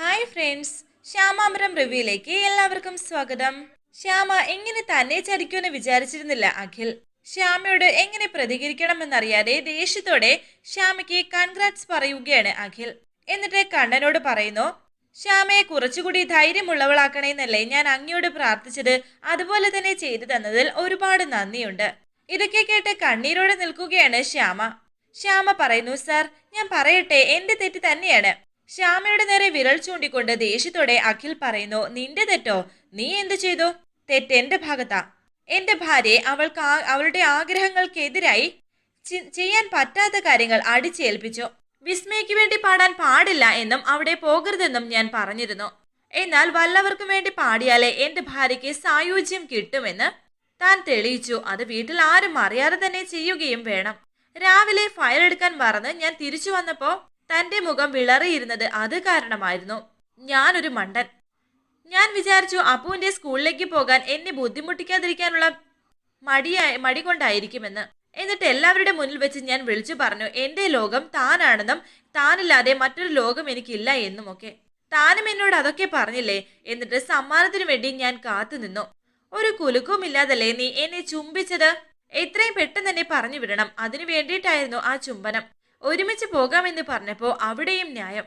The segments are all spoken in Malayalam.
ഹായ് ഫ്രണ്ട്സ് ശ്യാമാമരം റിവ്യൂയിലേക്ക് എല്ലാവർക്കും സ്വാഗതം. ശ്യാമ എങ്ങനെ തന്നെ ചതിക്കുമെന്ന് വിചാരിച്ചിരുന്നില്ല അഖിൽ. ശ്യാമയോട് എങ്ങനെ പ്രതികരിക്കണമെന്നറിയാതെ ദേഷ്യത്തോടെ ശ്യാമയ്ക്ക് കൺഗ്രാറ്റ്സ് പറയുകയാണ് അഖിൽ. എന്നിട്ട് കണ്ണനോട് പറയുന്നു ശ്യാമയെ കുറച്ചുകൂടി ധൈര്യമുള്ളവളാക്കണേന്നല്ലേ ഞാൻ അങ്ങയോട് പ്രാർത്ഥിച്ചത്. അതുപോലെ തന്നെ ചെയ്തു തന്നതിൽ ഒരുപാട് നന്ദിയുണ്ട്. ഇതൊക്കെ കേട്ട് കണ്ണീരോടെ നിൽക്കുകയാണ് ശ്യാമ. ശ്യാമ പറയുന്നു സർ ഞാൻ പറയട്ടെ എന്റെ തെറ്റ് തന്നെയാണ്. ശ്യാമയുടെ നേരെ വിരൽ ചൂണ്ടിക്കൊണ്ട് ദേഷ്യത്തോടെ അഖിൽ പറയുന്നു നിന്റെ തെറ്റോ? നീ എന്ത് ചെയ്തു? തെറ്റ് എന്റെ ഭാഗത്താ. എന്റെ ഭാര്യയെ അവൾക്ക് അവളുടെ ആഗ്രഹങ്ങൾക്കെതിരായി ചെയ്യാൻ പറ്റാത്ത കാര്യങ്ങൾ അടിച്ചേൽപ്പിച്ചു. വിസ്മയ്ക്ക് വേണ്ടി പാടാൻ പാടില്ല എന്നും അവിടെ പോകരുതെന്നും ഞാൻ പറഞ്ഞിരുന്നു. എന്നാൽ വല്ലവർക്കും വേണ്ടി പാടിയാലേ എന്റെ ഭാര്യയ്ക്ക് സായുജ്യം കിട്ടുമെന്ന് താൻ തെളിയിച്ചു. അത് വീട്ടിൽ ആരും അറിയാതെ തന്നെ ചെയ്യുകയും വേണം. രാവിലെ ഫയൽ എടുക്കാൻ മറന്ന് ഞാൻ തിരിച്ചു വന്നപ്പോ തന്റെ മുഖം വിളറിയിരുന്നത് അത് കാരണമായിരുന്നു. ഞാനൊരു മണ്ടൻ. ഞാൻ വിചാരിച്ചു അപ്പുവിന്റെ സ്കൂളിലേക്ക് പോകാൻ എന്നെ ബുദ്ധിമുട്ടിക്കാതിരിക്കാനുള്ള മടിയായി മടി കൊണ്ടായിരിക്കുമെന്ന്. എന്നിട്ട് എല്ലാവരുടെ മുന്നിൽ വെച്ച് ഞാൻ വിളിച്ചു പറഞ്ഞു എന്റെ ലോകം താനാണെന്നും താനില്ലാതെ മറ്റൊരു ലോകം എനിക്കില്ല എന്നുമൊക്കെ. താനും എന്നോട് അതൊക്കെ പറഞ്ഞില്ലേ? എന്നിട്ട് സമ്മാനത്തിനു വേണ്ടി ഞാൻ കാത്തുനിന്നു ഒരു ഒരു കുലുക്കവുമില്ലാതല്ലേ നീ എന്നെ ചുംബിച്ചത്? എത്രയും പെട്ടെന്ന് തന്നെ പറഞ്ഞു വിടണം. അതിനു വേണ്ടിയിട്ടായിരുന്നു ആ ചുംബനം. ഒരുമിച്ച് പോകാമെന്ന് പറഞ്ഞപ്പോ അവിടെയും ന്യായം.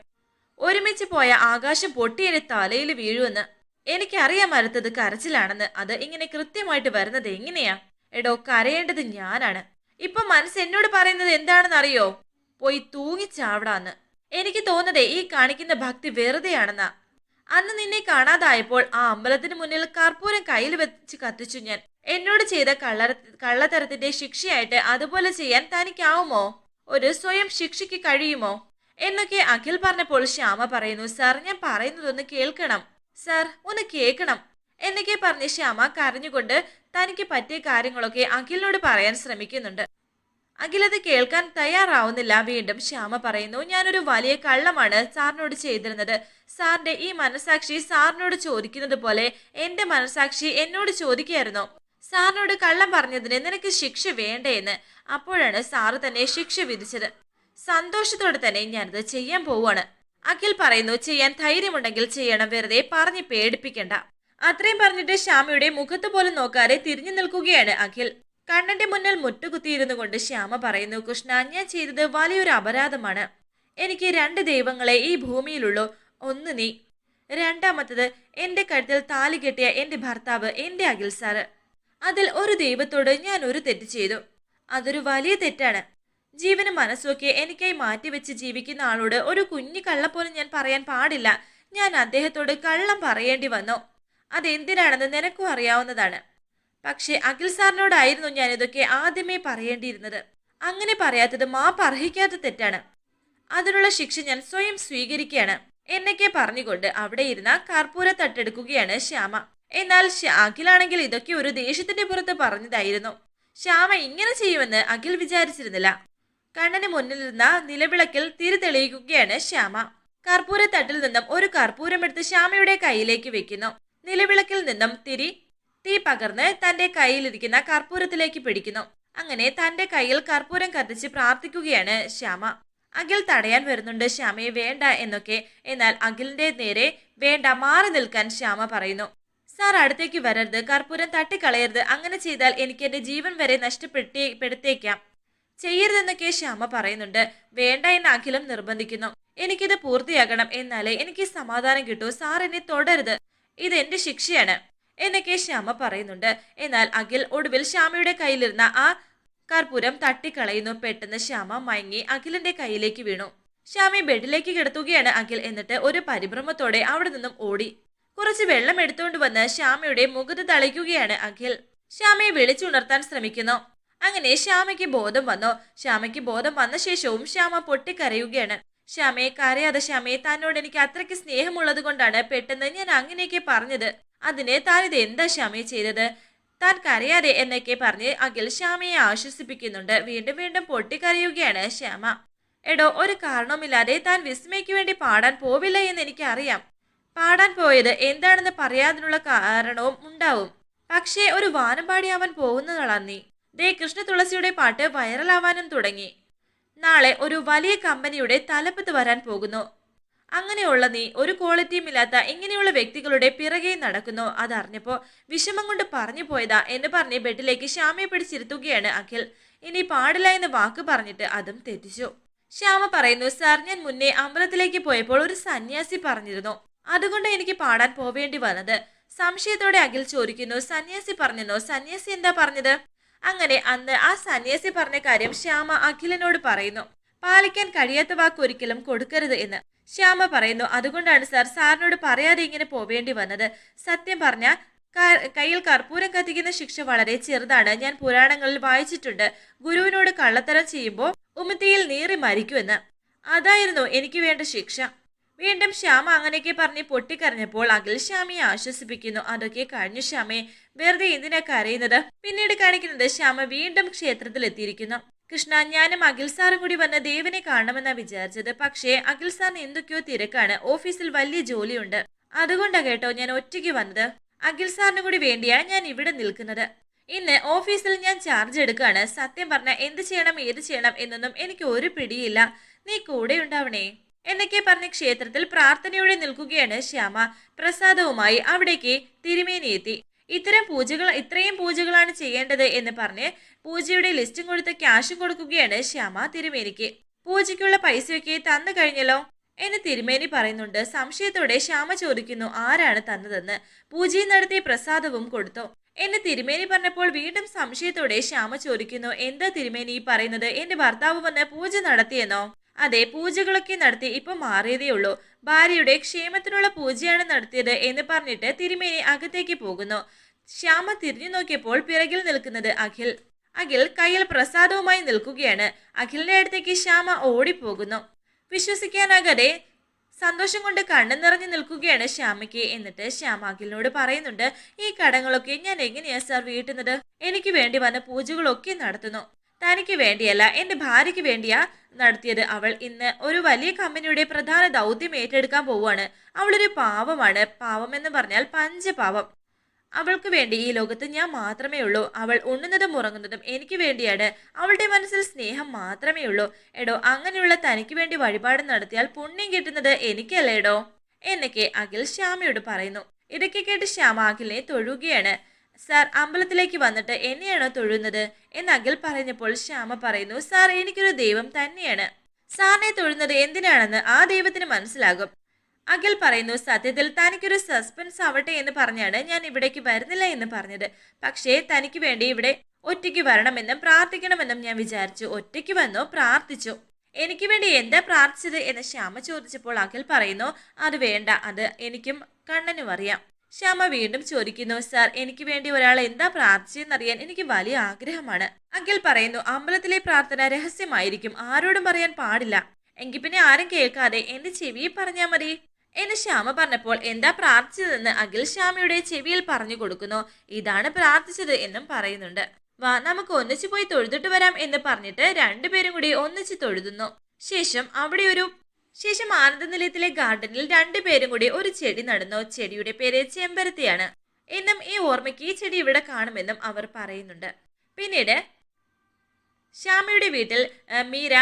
ഒരുമിച്ച് പോയ ആകാശം പൊട്ടിയെന്റെ തലയിൽ വീഴുമെന്ന് എനിക്കറിയാൻ മരത്തത് കരച്ചിലാണെന്ന്. അത് ഇങ്ങനെ കൃത്യമായിട്ട് വരുന്നത് എങ്ങനെയാ? എടോ കരയേണ്ടത് ഞാനാണ്. ഇപ്പൊ മനസ്സ് എന്നോട് പറയുന്നത് എന്താണെന്ന് അറിയോ പോയി തൂങ്ങിച്ചാവടാന്ന് എനിക്ക് തോന്നുന്നത് ഈ കാണിക്കുന്ന ഭക്തി വെറുതെയാണെന്നാ. അന്ന് നിന്നെ കാണാതായപ്പോൾ ആ അമ്പലത്തിന് മുന്നിൽ കർപ്പൂരം കയ്യിൽ വെച്ച് കത്തിച്ചു ഞാൻ. എന്നോട് ചെയ്ത കള്ളര കള്ളത്തരത്തിന്റെ ശിക്ഷയായിട്ട് അതുപോലെ ചെയ്യാൻ തനിക്കാവുമോ? ഒരു സ്വയം ശിക്ഷയ്ക്ക് കഴിയുമോ? എന്നൊക്കെ അഖിൽ പറഞ്ഞപ്പോൾ ശ്യാമ പറയുന്നു സാർ ഞാൻ പറയുന്നതൊന്ന് കേൾക്കണം. സാർ ഒന്ന് കേൾക്കണം. എന്നൊക്കെ പറഞ്ഞ് ശ്യാമ കരഞ്ഞുകൊണ്ട് തനിക്ക് പറ്റിയ കാര്യങ്ങളൊക്കെ അഖിലിനോട് പറയാൻ ശ്രമിക്കുന്നുണ്ട്. അഖിലത് കേൾക്കാൻ തയ്യാറാവുന്നില്ല. വീണ്ടും ശ്യാമ പറയുന്നു ഞാനൊരു വലിയ കള്ളമാണ് സാറിനോട് ചെയ്തിരുന്നത്. സാറിന്റെ ഈ മനസാക്ഷി സാറിനോട് ചോദിക്കുന്നത് പോലെ എന്റെ മനസാക്ഷി എന്നോട് ചോദിക്കായിരുന്നു സാറിനോട് കള്ളം പറഞ്ഞതിന് നിനക്ക് ശിക്ഷ വേണ്ടേന്ന്. അപ്പോഴാണ് സാറ് തന്നെ ശിക്ഷ വിധിച്ചത്. സന്തോഷത്തോടെ തന്നെ ഞാനത് ചെയ്യാൻ പോവാണ് അഖിൽ പറയുന്നു ചെയ്യാൻ ധൈര്യമുണ്ടെങ്കിൽ ചെയ്യണം വെറുതെ പറഞ്ഞ് പേടിപ്പിക്കണ്ട. അത്രയും പറഞ്ഞിട്ട് ശ്യാമയുടെ മുഖത്ത് പോലും നോക്കാതെ തിരിഞ്ഞു നിൽക്കുകയാണ് അഖിൽ. കണ്ണന്റെ മുന്നിൽ മുട്ടുകുത്തിയിരുന്നു കൊണ്ട് ശ്യാമ പറയുന്നു കൃഷ്ണ ഞാൻ ചെയ്തത് വലിയൊരു അപരാധമാണ്. എനിക്ക് രണ്ട് ദൈവങ്ങളെ ഈ ഭൂമിയിലുള്ളൂ. ഒന്ന് നീ. രണ്ടാമത്തത് എന്റെ കഴുത്തിൽ താലി കെട്ടിയ എന്റെ ഭർത്താവ് എന്റെ അഖിൽ സാറ്. അതിൽ ഒരു ദൈവത്തോട് ഞാൻ ഒരു തെറ്റ് ചെയ്തു. അതൊരു വലിയ തെറ്റാണ്. ജീവന് മനസ്സൊക്കെ എനിക്കായി മാറ്റിവെച്ച് ജീവിക്കുന്ന ആളോട് ഒരു കുഞ്ഞു കള്ളപ്പോലും ഞാൻ പറയാൻ പാടില്ല. ഞാൻ അദ്ദേഹത്തോട് കള്ളം പറയേണ്ടി വന്നു. അതെന്തിനാണെന്ന് നിനക്കും അറിയാവുന്നതാണ്. പക്ഷേ അഖിൽ സാറിനോടായിരുന്നു ഞാൻ ഇതൊക്കെ ആദ്യമേ പറയേണ്ടിയിരുന്നത്. അങ്ങനെ പറയാത്തത് മാ അർഹിക്കാത്ത തെറ്റാണ്. അതിനുള്ള ശിക്ഷ ഞാൻ സ്വയം സ്വീകരിക്കുകയാണ്. എന്നൊക്കെ പറഞ്ഞുകൊണ്ട് അവിടെ ഇരുന്ന കർപ്പൂര തട്ടെടുക്കുകയാണ് ശ്യാമ. എന്നാൽ അഖിലാണെങ്കിൽ ഇതൊക്കെ ഒരു ദേഷ്യത്തിന്റെ പുറത്ത് പറഞ്ഞതായിരുന്നു. ശ്യാമ ഇങ്ങനെ ചെയ്യുമെന്ന് അഖിൽ വിചാരിച്ചിരുന്നില്ല. കണ്ണന് മുന്നിലിരുന്ന നിലവിളക്കിൽ തിരി തെളിയിക്കുകയാണ് ശ്യാമ. കർപ്പൂരത്തട്ടിൽ നിന്നും ഒരു കർപ്പൂരമെടുത്ത് ശ്യാമയുടെ കയ്യിലേക്ക് വെക്കുന്നു. നിലവിളക്കിൽ നിന്നും തിരി തീ പകർന്ന് തന്റെ കയ്യിലിരിക്കുന്ന കർപ്പൂരത്തിലേക്ക് പിടിക്കുന്നു. അങ്ങനെ തന്റെ കയ്യിൽ കർപ്പൂരം കത്തിച്ച് പ്രാർത്ഥിക്കുകയാണ് ശ്യാമ. അഖിൽ തടയാൻ വരുന്നുണ്ട് ശ്യാമയെ വേണ്ട എന്നൊക്കെ എന്നാൽ അഖിലിന്റെ നേരെ വേണ്ട മാറി നിൽക്കാൻ ശ്യാമ പറയുന്നു. സാർ അടുത്തേക്ക് വരരുത്. കർപ്പൂരം തട്ടിക്കളയരുത്. അങ്ങനെ ചെയ്താൽ എനിക്ക് എന്റെ ജീവൻ വരെ നഷ്ടപ്പെടുത്തി പെടുത്തേക്കാം. ചെയ്യരുതെന്നൊക്കെ ശ്യാമ പറയുന്നുണ്ട്. വേണ്ട എന്ന് അഖിലം നിർബന്ധിക്കുന്നു. എനിക്കിത് പൂർത്തിയാകണം എന്നാലേ എനിക്ക് സമാധാനം കിട്ടൂ. സാർ എന്നെ തുടരുത്. ഇത് എന്റെ ശിക്ഷയാണ് എന്നൊക്കെ ശ്യാമ പറയുന്നുണ്ട്. എന്നാൽ അഖിൽ ഒടുവിൽ ശ്യാമയുടെ കയ്യിലിരുന്ന ആ കർപ്പൂരം തട്ടിക്കളയുന്നു. പെട്ടെന്ന് ശ്യാമ മയങ്ങി അഖിലിന്റെ കയ്യിലേക്ക് വീണു. ശ്യാമി ബെഡിലേക്ക് കിടത്തുകയാണ് അഖിൽ. എന്നിട്ട് ഒരു പരിഭ്രമത്തോടെ അവിടെ നിന്നും ഓടി കുറച്ച് വെള്ളം എടുത്തുകൊണ്ട് വന്ന് ശ്യാമയുടെ മുഖത്ത് തളിക്കുകയാണ് അഖിൽ. ശ്യാമയെ വിളിച്ചുണർത്താൻ ശ്രമിക്കുന്നു. അങ്ങനെ ശ്യാമയ്ക്ക് ബോധം വന്നു. ശ്യാമയ്ക്ക് ബോധം വന്ന ശേഷവും ശ്യാമ പൊട്ടിക്കരയുകയാണ്. ശ്യാമയെ കരയാതെ ശ്യാമയെ തന്നോട് എനിക്ക് അത്രയ്ക്ക് സ്നേഹമുള്ളത് കൊണ്ടാണ് പെട്ടെന്ന് ഞാൻ അങ്ങനെയൊക്കെ പറഞ്ഞത്. അതിന് താൻ ഇത് എന്താ ശ്യാമയെ ചെയ്തത്? താൻ കരയാതെ എന്നൊക്കെ പറഞ്ഞ് അഖിൽ ശ്യാമയെ ആശ്വസിപ്പിക്കുന്നുണ്ട്. വീണ്ടും വീണ്ടും പൊട്ടിക്കരയുകയാണ് ശ്യാമ. എടോ ഒരു കാരണവുമില്ലാതെ താൻ വിസ്മയ്ക്ക് വേണ്ടി പാടാൻ പോവില്ല എന്ന് എനിക്കറിയാം. പാടാൻ പോയത് എന്താണെന്ന് പറയാതിനുള്ള കാരണവും ഉണ്ടാവും. പക്ഷേ ഒരു വാനമ്പാടി അവൻ പോകുന്നതാളാ നീ. ദേ കൃഷ്ണ തുളസിയുടെ പാട്ട് വൈറലാവാനും തുടങ്ങി. നാളെ ഒരു വലിയ കമ്പനിയുടെ തലപ്പത്ത് വരാൻ പോകുന്നു. അങ്ങനെയുള്ള നീ ഒരു ക്വാളിറ്റിയും ഇല്ലാത്ത ഇങ്ങനെയുള്ള വ്യക്തികളുടെ പിറകെ നടക്കുന്നു അതറിഞ്ഞപ്പോൾ വിഷമം കൊണ്ട് പറഞ്ഞു പോയതാ എന്ന് പറഞ്ഞ് ബെഡിലേക്ക് ശ്യാമയെ പിടിച്ചിരുത്തുകയാണ് അഖിൽ. ഇനി പാടില്ല എന്ന് വാക്ക് പറഞ്ഞിട്ട് അതും തെറ്റിച്ചു. ശ്യാമ പറയുന്നു സാർ ഞാൻ മുന്നേ അമ്പലത്തിലേക്ക് പോയപ്പോൾ ഒരു സന്യാസി പറഞ്ഞിരുന്നു. അതുകൊണ്ട് എനിക്ക് പാടാൻ പോവേണ്ടി വന്നത്. സംശയത്തോടെ അഖിൽ ചോദിക്കുന്നു സന്യാസി പറഞ്ഞെന്നോ? സന്യാസി എന്താ പറഞ്ഞത്? അങ്ങനെ അന്ന് ആ സന്യാസി പറഞ്ഞ കാര്യം ശ്യാമ അഖിലിനോട് പറയുന്നു. പാലിക്കാൻ കഴിയാത്ത വാക്ക് ഒരിക്കലും കൊടുക്കരുത് എന്ന്. ശ്യാമ പറയുന്നു അതുകൊണ്ടാണ് സാർ സാറിനോട് പറയാതെ ഇങ്ങനെ പോവേണ്ടി വന്നത്. സത്യം പറഞ്ഞ കയ്യിൽ കർപ്പൂരം കത്തിക്കുന്ന ശിക്ഷ വളരെ ചെറുതാണ്. ഞാൻ പുരാണങ്ങളിൽ വായിച്ചിട്ടുണ്ട്. ഗുരുവിനോട് കള്ളത്തരം ചെയ്യുമ്പോൾ ഉമിത്തിയിൽ നീറി മരിക്കുമെന്ന്. അതായിരുന്നു എനിക്ക് വേണ്ട ശിക്ഷ. വീണ്ടും ശ്യാമ അങ്ങനെയൊക്കെ പറഞ്ഞ് പൊട്ടിക്കരഞ്ഞപ്പോൾ അഖിൽ ശ്യാമയെ ആശ്വസിപ്പിക്കുന്നു. അതൊക്കെ കഴിഞ്ഞു ശ്യാമയെ വെറുതെ എന്തിനാ കരയുന്നത്? പിന്നീട് കാണിക്കുന്നത് ശ്യാമ വീണ്ടും ക്ഷേത്രത്തിൽ എത്തിയിരിക്കുന്നു കൃഷ്ണ ഞാനും അഖിൽ സാറും കൂടി വന്ന് ദേവനെ കാണണമെന്നാണ് വിചാരിച്ചത്. പക്ഷേ അഖിൽ സാറിന് എന്തൊക്കെയോ തിരക്കാണ്. ഓഫീസിൽ വലിയ ജോലിയുണ്ട്. അതുകൊണ്ടാ കേട്ടോ ഞാൻ ഒറ്റയ്ക്ക് വന്നത്. അഖിൽ സാറിന് കൂടി വേണ്ടിയാ ഞാൻ ഇവിടെ നിൽക്കുന്നത്. ഇന്ന് ഓഫീസിൽ ഞാൻ ചാർജ് എടുക്കുകയാണ് സത്യം പറഞ്ഞ എന്ത് ചെയ്യണം ഏത് ചെയ്യണം എന്നൊന്നും എനിക്ക് ഒരു പിടിയില്ല. നീ കൂടെ ഉണ്ടാവണേ. എന്നൊക്കെ പറഞ്ഞ് ക്ഷേത്രത്തിൽ പ്രാർത്ഥനയോടെ നിൽക്കുകയാണ് ശ്യാമ. പ്രസാദവുമായി അവിടേക്ക് തിരുമേനി എത്തി. ഇത്തരം പൂജകൾ ഇത്രയും പൂജകളാണ് ചെയ്യേണ്ടത് എന്ന് പറഞ്ഞ് പൂജയുടെ ലിസ്റ്റും കൊടുത്ത് ക്യാഷും കൊടുക്കുകയാണ് ശ്യാമ തിരുമേനിക്ക്. പൂജയ്ക്കുള്ള പൈസയൊക്കെ തന്നു കഴിഞ്ഞല്ലോ? എന്ന് തിരുമേനി പറയുന്നുണ്ട്. സംശയത്തോടെ ശ്യാമ ചോദിക്കുന്നു ആരാണ് തന്നതെന്ന്? പൂജയും നടത്തി പ്രസാദവും കൊടുത്തു. എന്ന് തിരുമേനി പറഞ്ഞപ്പോൾ വീണ്ടും സംശയത്തോടെ ശ്യാമ ചോദിക്കുന്നു എന്താ തിരുമേനി പറയുന്നത്? എന്റെ ഭർത്താവ് വന്ന് പൂജ നടത്തിയെന്നോ? അതെ പൂജകളൊക്കെ നടത്തി ഇപ്പൊ മാറിയതേ ഉള്ളൂ. ഭാര്യയുടെ ക്ഷേമത്തിനുള്ള പൂജയാണ് നടത്തിയത് എന്ന് പറഞ്ഞിട്ട് തിരുമേനി അകത്തേക്ക് പോകുന്നു. ശ്യാമ തിരിഞ്ഞു നോക്കിയപ്പോൾ പിറകിൽ നിൽക്കുന്നത് അഖിൽ. അഖിൽ കയ്യിൽ പ്രസാദവുമായി നിൽക്കുകയാണ്. അഖിലിന്റെ അടുത്തേക്ക് ശ്യാമ ഓടിപ്പോകുന്നു. വിശ്വസിക്കാനാകാതെ സന്തോഷം കൊണ്ട് കണ്ണു നിറഞ്ഞു നിൽക്കുകയാണ് ശ്യാമയ്ക്ക്. എന്നിട്ട് ശ്യാമ അഖിലിനോട് പറയുന്നുണ്ട് ഈ കടങ്ങളൊക്കെ ഞാൻ എങ്ങനെയാ സാർ വീട്ടുന്നത്? എനിക്ക് വേണ്ടി വന്ന പൂജകളൊക്കെ നടത്തുന്നു. തനിക്ക് വേണ്ടിയല്ല എന്റെ ഭാര്യയ്ക്ക് വേണ്ടിയാ നടത്തിയത്. അവൾ ഇന്ന് ഒരു വലിയ കമ്പനിയുടെ പ്രധാന ദൗത്യം ഏറ്റെടുക്കാൻ പോവുകയാണ്. അവളൊരു പാവമാണ്. പാവം എന്ന് പറഞ്ഞാൽ പഞ്ചപാവം. അവൾക്ക് വേണ്ടി ഈ ലോകത്ത് ഞാൻ മാത്രമേ ഉള്ളൂ. അവൾ ഉണ്ണുന്നതും ഉറങ്ങുന്നതും എനിക്ക് വേണ്ടിയാണ്. അവളുടെ മനസ്സിൽ സ്നേഹം മാത്രമേ ഉള്ളൂ. എടോ അങ്ങനെയുള്ള തനിക്ക് വേണ്ടി വഴിപാട് നടത്തിയാൽ പുണ്യം കിട്ടുന്നത് എനിക്കല്ലേടോ എന്നൊക്കെ അഖിൽ ശ്യാമയോട് പറയുന്നു. ഇതൊക്കെ കേട്ട് ശ്യാമ അഖിലിനെ തൊഴുകയാണ്. സാർ അമ്പലത്തിലേക്ക് വന്നിട്ട് എന്നെയാണോ തൊഴുന്നത്? എന്ന് അഖിൽ പറഞ്ഞപ്പോൾ ശ്യാമ പറയുന്നു സാർ എനിക്കൊരു ദൈവം തന്നെയാണ്. സാറിനെ തൊഴുന്നത് എന്തിനാണെന്ന് ആ ദൈവത്തിന് മനസ്സിലാകും. അഖിൽ പറയുന്നു സത്യത്തിൽ തനിക്കൊരു സസ്പെൻസ് ആവട്ടെ എന്ന് പറഞ്ഞാണ് ഞാൻ ഇവിടേക്ക് വരുന്നില്ല എന്ന് പറഞ്ഞത്. പക്ഷേ തനിക്ക് വേണ്ടി ഇവിടെ ഒറ്റയ്ക്ക് വരണമെന്നും പ്രാർത്ഥിക്കണമെന്നും ഞാൻ വിചാരിച്ചു. ഒറ്റയ്ക്ക് വന്നു പ്രാർത്ഥിച്ചു. എനിക്ക് വേണ്ടി എന്താ പ്രാർത്ഥിച്ചത്? എന്ന് ശ്യാമ ചോദിച്ചപ്പോൾ അഖിൽ പറയുന്നു അത് വേണ്ട. അത് എനിക്കും കണ്ണനും അറിയാം ശ്യാമ വീണ്ടും ചോദിക്കുന്നു സാർ എനിക്ക് വേണ്ടി ഒരാൾ എന്താ പ്രാർത്ഥിച്ചെന്നറിയാൻ എനിക്ക് വലിയ ആഗ്രഹമാണ്. അങ്കിൽ പറയുന്നു അമ്പലത്തിലെ പ്രാർത്ഥന രഹസ്യമായിരിക്കും. ആരോടും പറയാൻ പാടില്ല. എങ്കിൽ പിന്നെ ആരും കേൾക്കാതെ എന്റെ ചെവിയിൽ പറഞ്ഞാൽ മതി. എന്ന് ശ്യാമ പറഞ്ഞപ്പോൾ എന്താ പ്രാർത്ഥിച്ചതെന്ന് അഖിൽ ശ്യാമയുടെ ചെവിയിൽ പറഞ്ഞു കൊടുക്കുന്നു. ഇതാണ് പ്രാർത്ഥിച്ചത് എന്നും പറയുന്നുണ്ട്. വാ നമുക്ക് ഒന്നിച്ചു പോയി തൊഴുതിട്ട് വരാം എന്ന് പറഞ്ഞിട്ട് രണ്ടുപേരും കൂടി ഒന്നിച്ച് തൊഴുതുന്നു. ശേഷം അവിടെ ഒരു ശേഷം ആനന്ദ നിലയത്തിലെ ഗാർഡനിൽ രണ്ടുപേരും കൂടി ഒരു ചെടി നടന്നു. ചെടിയുടെ പേര് ചെമ്പരത്തിയാണ്. എന്നും ഈ ഓർമ്മയ്ക്ക് ഈ ചെടി ഇവിടെ കാണുമെന്നും അവർ പറയുന്നുണ്ട്. പിന്നീട് ശ്യാമയുടെ വീട്ടിൽ മീര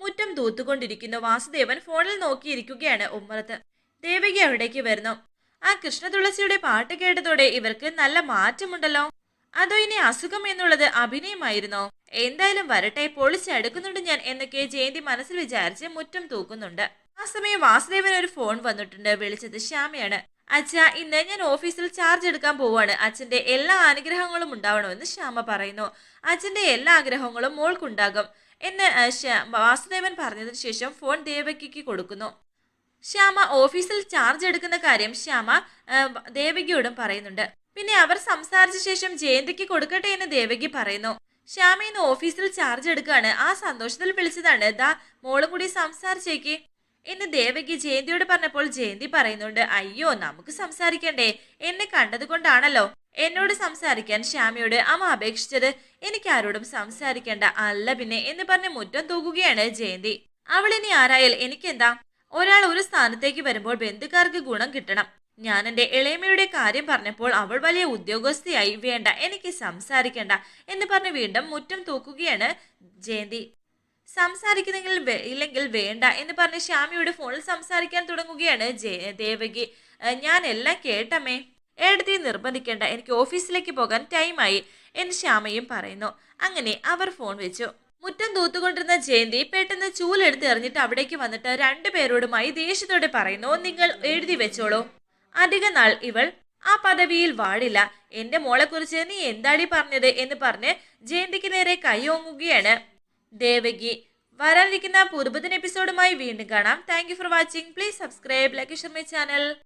മുറ്റം തൂത്തുകൊണ്ടിരിക്കുന്നു. വാസുദേവൻ ഫോണിൽ നോക്കിയിരിക്കുകയാണ് ഉമ്മറത്ത്. ദേവകി അവിടേക്ക് വരുന്നു. ആ കൃഷ്ണ തുളസിയുടെ പാട്ട് കേട്ടതോടെ ഇവർക്ക് നല്ല മാറ്റമുണ്ടല്ലോ. അതോ ഇനി അസുഖം എന്നുള്ളത് അഭിനയമായിരുന്നോ? എന്തായാലും വരട്ടെ പൊളിച്ചടുക്കുന്നുണ്ട് ഞാൻ എന്നൊക്കെ ജയന്തി മനസ്സിൽ വിചാരിച്ച് മുറ്റം തൂക്കുന്നുണ്ട്. ആ സമയം വാസുദേവൻ ഒരു ഫോൺ വന്നിട്ടുണ്ട് വിളിച്ചത് ശ്യാമയാണ്. അച്ഛ ഇന്ന് ഞാൻ ഓഫീസിൽ ചാർജ് എടുക്കാൻ പോവാണ്. അച്ഛന്റെ എല്ലാ അനുഗ്രഹങ്ങളും ഉണ്ടാവണമെന്ന് ശ്യാമ പറയുന്നു. അച്ഛന്റെ എല്ലാ ആഗ്രഹങ്ങളും മോൾക്കുണ്ടാകും. എന്ന് വാസുദേവൻ പറഞ്ഞതിന് ശേഷം ഫോൺ ദേവകിക്ക് കൊടുക്കുന്നു. ശ്യാമ ഓഫീസിൽ ചാർജ് എടുക്കുന്ന കാര്യം ശ്യാമ ദേവകിയോടും പറയുന്നുണ്ട്. പിന്നെ അവർ സംസാരിച്ച ശേഷം ജയന്തിക്ക് കൊടുക്കട്ടെ എന്ന് ദേവകി പറയുന്നു. ശ്യാമ ഇന്ന് ഓഫീസിൽ ചാർജ് എടുക്കുകയാണ് ആ സന്തോഷത്തിൽ വിളിച്ചതാണ്. ദാ മോളും കൂടി സംസാരിച്ചേക്ക്. എന്ന് ദേവകി ജയന്തിയോട് പറഞ്ഞപ്പോൾ ജയന്തി പറയുന്നുണ്ട് അയ്യോ നമുക്ക് സംസാരിക്കണ്ടേ? എന്നെ കണ്ടത് കൊണ്ടാണല്ലോ എന്നോട് സംസാരിക്കാൻ ശ്യാമയോട് അമ്മ അപേക്ഷിച്ചത്. എനിക്ക് ആരോടും സംസാരിക്കേണ്ട. അല്ല പിന്നെ എന്ന് പറഞ്ഞ് മുറ്റം തൂക്കുകയാണ് ജയന്തി. അവൾ ഇനി ആരായാൽ എനിക്കെന്താ? ഒരാൾ ഒരു സ്ഥാനത്തേക്ക് വരുമ്പോൾ ബന്ധുക്കാർക്ക് ഗുണം കിട്ടണം. ഞാൻ എന്റെ ഇളയമയുടെ കാര്യം പറഞ്ഞപ്പോൾ അവൾ വലിയ ഉദ്യോഗസ്ഥയായി. വേണ്ട എനിക്ക് സംസാരിക്കണ്ട എന്ന് പറഞ്ഞ് വീണ്ടും മുറ്റം തൂക്കുകയാണ് ജയന്തി. സംസാരിക്കുന്നെങ്കിൽ ഇല്ലെങ്കിൽ വേണ്ട എന്ന് പറഞ്ഞ് ശ്യാമിയുടെ ഫോണിൽ സംസാരിക്കാൻ തുടങ്ങുകയാണ് ദേവകി. ഞാൻ എല്ലാം കേട്ടമ്മേ. എടുത്തി നിർബന്ധിക്കേണ്ട. എനിക്ക് ഓഫീസിലേക്ക് പോകാൻ ടൈമായി എന്ന് ശ്യാമയും പറയുന്നു. അങ്ങനെ അവർ ഫോൺ വെച്ചു. മുറ്റം തൂത്തുകൊണ്ടിരുന്ന ജയന്തി പെട്ടെന്ന് ചൂലെടുത്ത് എറിഞ്ഞിട്ട് അവിടേക്ക് വന്നിട്ട് രണ്ടുപേരോടുമായി ദേഷ്യത്തോടെ പറയുന്നു നിങ്ങൾ എഴുതി വെച്ചോളൂ. അധിക നാൾ ഇവൾ ആ പദവിയിൽ വാടില്ല എന്റെ മോളെക്കുറിച്ച് നീ എന്താടി പറഞ്ഞത്? എന്ന് പറഞ്ഞ് ജയന്തിക്ക് നേരെ കൈയോങ്ങുകയാണ് ദേവകി വരാനിരിക്കുന്ന പുതുപുതൻ എപ്പിസോഡുമായി വീണ്ടും കാണാം. Thank for watching please subscribe like share my channel